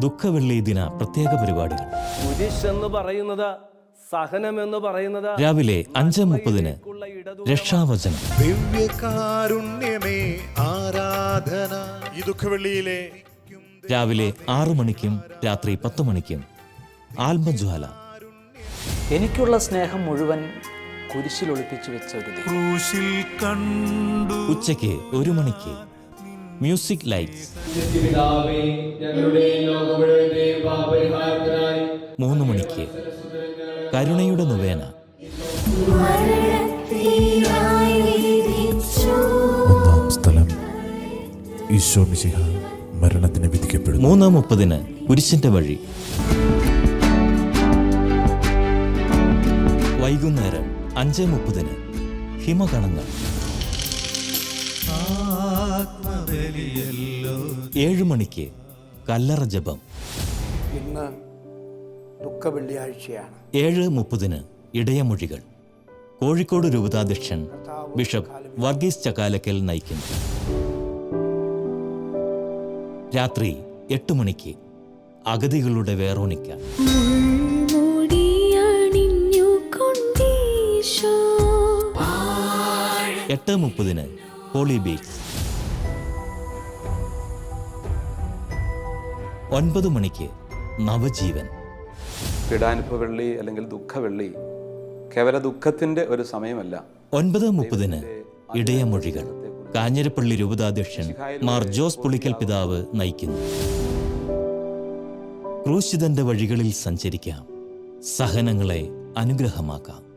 ദുഃഖവെള്ളി ദിന പ്രത്യേക പരിപാടികൾ. കുരിശ് എന്ന് പറയുന്നത് സഹനം എന്ന് പറയുന്നത് രാവിലെ അഞ്ച് മുപ്പതിന് രക്ഷാവചനം. ദിവ്യകാരുണ്യമേ ആരാധന. ഈ ദുഃഖവെള്ളിയിലെ രാവിലെ ആറു മണിക്കും രാത്രി പത്ത് മണിക്കും ആത്മജ്വാല എനിക്കുള്ള സ്നേഹം മുഴുവൻ കുരിശിൽ ഒളിപ്പിച്ചു വെച്ച ഒരു ദൈവം. ക്രൂശിൽ കണ്ടു. ഉച്ചയ്ക്ക് ഒരു മണിക്ക് മ്യൂസിക് ലൈറ്റ്സ്. മൂന്ന് മണിക്ക് കരുണയുടെ നുവേന. ഒന്നാം സ്ഥലം ഈശോ മിശിഹ മരണത്തിന് വിധിക്കപ്പെടും മൂന്ന് മുപ്പതിന് കുരിശിന്റെ വഴി. വൈകുന്നേരം അഞ്ച് മുപ്പതിന് ഹിമകണങ്ങൾ. ഏഴു മണിക്ക് കല്ലറ ജപം. ഇന്ന് ദുഃഖ വെള്ളിയാഴ്ചയാണ് ഏഴ് മുപ്പതിന് ഇടയമൊഴികൾ. കോഴിക്കോട് രൂപതാധ്യക്ഷൻ ബിഷപ്പ് വർഗീസ് ചക്കാലക്കൽ നയിക്കുന്നു. രാത്രി എട്ട് മണിക്ക് അഗതികളുടെ വേറോണിക്ക എട്ട് മുപ്പതിന് ഹോളി ബീച്ച്. ഒൻപത് മണിക്ക് നവജീവൻ. പീഡാനുഭവ വെള്ളി അല്ലെങ്കിൽ ദുഃഖവെള്ളി കേവല ദുഃഖത്തിന്റെ ഒരു സമയമല്ല. ഒൻപത് മുപ്പതിന് ഇടയമൊഴികൾ. കാഞ്ഞിരപ്പള്ളി രൂപതാധ്യക്ഷൻ മാർ ജോസ് പുളിക്കൽ പിതാവ് നയിക്കുന്നു. ക്രൂശിതന്റെ വഴികളിൽ സഞ്ചരിക്കാം. സഹനങ്ങളെ അനുഗ്രഹമാക്കാം.